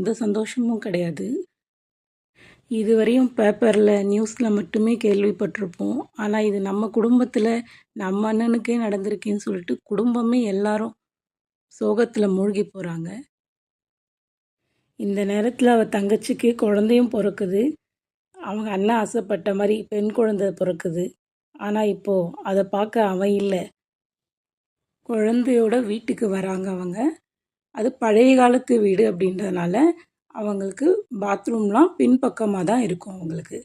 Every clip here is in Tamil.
எந்த சந்தோஷமும் கிடையாது. இதுவரையும் பேப்பரில் நியூஸில் மட்டுமே கேள்விப்பட்டிருப்போம். ஆனால் இது நம்ம குடும்பத்தில் நம்ம அண்ணனுக்கே நடந்திருக்கேன்னு சொல்லிட்டு குடும்பமே எல்லாரும் சோகத்தில் மூழ்கி போகிறாங்க இந்த நேரத்தில் அவள் தங்கச்சிக்கு குழந்தையும் பிறக்குது. அவங்க அண்ணன் ஆசைப்பட்ட மாதிரி பெண் குழந்தை பிறக்குது. ஆனால் இப்போது அதை பார்க்க அவன் இல்லை. குழந்தையோட வீட்டுக்கு வராங்க அவங்க. அது பழைய காலத்து வீடு அப்படின்றதுனால அவங்களுக்கு பாத்ரூம்லாம் பின்பக்கமாக தான் இருக்கும் அவங்களுக்கு.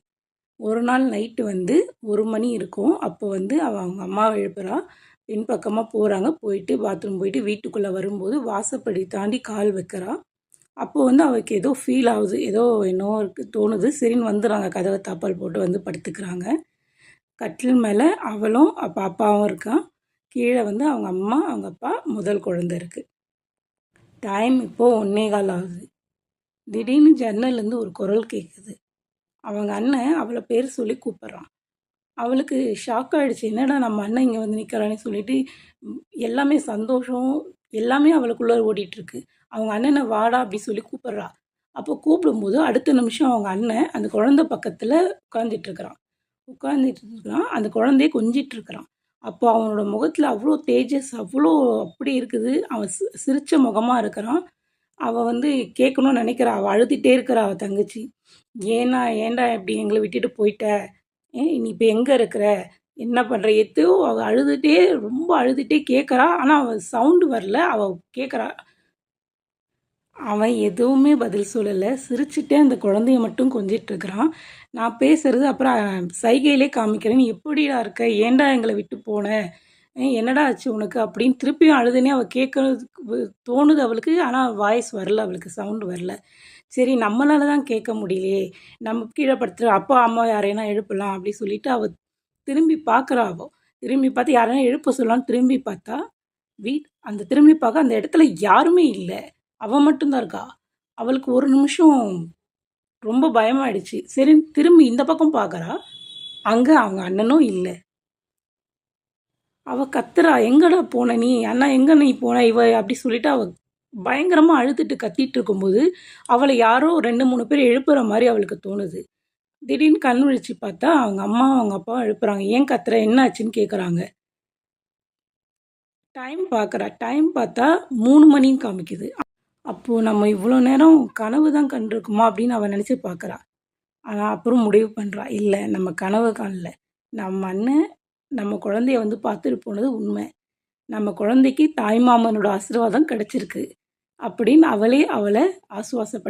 ஒரு நாள் நைட்டு வந்து ஒரு மணி இருக்கும். அப்போ வந்து அவள் அவங்க அம்மாவை எழுப்புறா. பின்பக்கமாக போகிறாங்க போயிட்டு பாத்ரூம் போயிட்டு வீட்டுக்குள்ளே வரும்போது வாசப்படி தாண்டி கால் வைக்கிறா. அப்போ வந்து அவளுக்கு ஏதோ ஃபீல் ஆகுது. ஏதோ என்னோ இருக்குது தோணுது. சரின்னு வந்துடுறாங்க. கதவை தாப்பால் போட்டு வந்து படுத்துக்கிறாங்க. கட்டில் மேலே அவளும் அப்போ அப்பாவும் இருக்கான் கீழே வந்து அவங்க அம்மா அவங்க அப்பா முதல் குழந்தை இருக்குது டைம் இப்போது ஒன்னே கால் ஆகுது. திடீர்னு ஜன்னல்லேருந்து ஒரு குரல் கேட்குது அவங்க அண்ணன் அவளை பேர் சொல்லி கூப்பிட்றான். அவளுக்கு ஷாக் ஆகிடுச்சு என்னடா நம்ம அண்ணன் இங்கே வந்து நிற்கிறான்னு சொல்லிட்டு எல்லாமே சந்தோஷம். எல்லாமே அவளுக்குள்ளே ஓடிட்டுருக்கு அவங்க அண்ணனை வாடா அப்படி சொல்லி கூப்பிட்றா. அப்போ கூப்பிடும்போது அடுத்த நிமிஷம் அவங்க அண்ணன் அந்த குழந்தை பக்கத்தில் உட்காந்துட்டு இருக்கிறான். உட்காந்துட்டு இருக்கிறான். அந்த குழந்தைய கொஞ்சிட்டு இருக்கிறான். அப்போ அவனோட முகத்தில் அவ்வளோ தேஜஸ் அவ்வளோ அப்படி இருக்குது. அவன் சி சிரித்த முகமாக இருக்கிறான். அவள் வந்து கேட்கணும்னு நினைக்கிறா. அவள் அழுதுகிட்டே இருக்கிறா அவள் தங்கச்சி. ஏன்னா ஏன்டா இப்படி எங்களை விட்டுட்டு போயிட்ட? ஏன் நீ இப்போ எங்கே இருக்கிற? என்ன பண்ணுற எத்தையோ அவள் அழுதுகிட்டே ரொம்ப அழுதுகிட்டே கேட்குறா ஆனால் அவள் சவுண்டு வரல. அவள் கேட்குறா அவன் எதுவுமே பதில் சொல்லலை. சிரிச்சுட்டே அந்த குழந்தைய மட்டும் கொஞ்சிட்டு இருக்கிறான். நான் பேசுறது அப்புறம் சைகையிலே காமிக்கிறேன். நீ எப்படிடா இருக்க? ஏன்டா எங்களை விட்டு போன? என்னடா ஆச்சு உனக்கு? அப்படின்னு திருப்பியும் அழுதுனே அவள் கேட்கறதுக்கு தோணுது அவளுக்கு. ஆனால் வாய்ஸ் வரல அவளுக்கு சவுண்டு வரல. சரி நம்மளால தான் கேட்க முடியலையே. நம்ம கீழே படுத்துற அப்பா அம்மா யாரையெல்லாம் எழுப்பலாம்? அப்படி சொல்லிட்டு அவள் திரும்பி பார்க்குறா அவள் திரும்பி பார்த்து யாரைனா எழுப்ப சொல்லலாம்னு திரும்பி பார்த்தா வீட் அந்த திரும்பி பார்க்க அந்த இடத்துல யாருமே இல்லை. அவள் மட்டும்தான் இருக்கா? அவளுக்கு ஒரு நிமிஷம் ரொம்ப பயமாயிடுச்சு. சரி திரும்பி இந்த பக்கம் பார்க்குறா. அங்கே அவங்க அண்ணனும் இல்லை. அவள் கத்துறா எங்கடா போன நீ? அண்ணா எங்கே நீ போன? இவ அப்படி சொல்லிட்டு அவள் பயங்கரமாக அழுதுட்டு கத்திட்டு இருக்கும்போது அவளை யாரோ ரெண்டு மூணு பேர் எழுப்புற மாதிரி அவளுக்கு தோணுது. திடீர்னு கண் விழிச்சு பார்த்தா அவங்க அம்மா அவங்க அப்பா எழுப்புறாங்க. ஏன் கத்துற? என்ன ஆச்சுன்னு கேட்குறாங்க டைம் பார்க்குறா. டைம் பார்த்தா மூணு மணின்னு காமிக்குது. அப்போது நம்ம இவ்வளோ நேரம் கனவு தான் கண்டிருக்குமா அப்படின்னு அவள் நினச்சி பார்க்குறா. ஆனால் அப்புறம் முடிவு பண்ணுறா இல்லை நம்ம கனவு காணல. நம்ம அண்ணன் நம்ம குழந்தைய வந்து பார்த்துட்டு போனது உண்மை. நம்ம குழந்தைக்கு தாய்மாமனோட ஆசீர்வாதம் கிடச்சிருக்கு அப்படின்னு அவளே அவளை ஆசுவாசப்படுத்த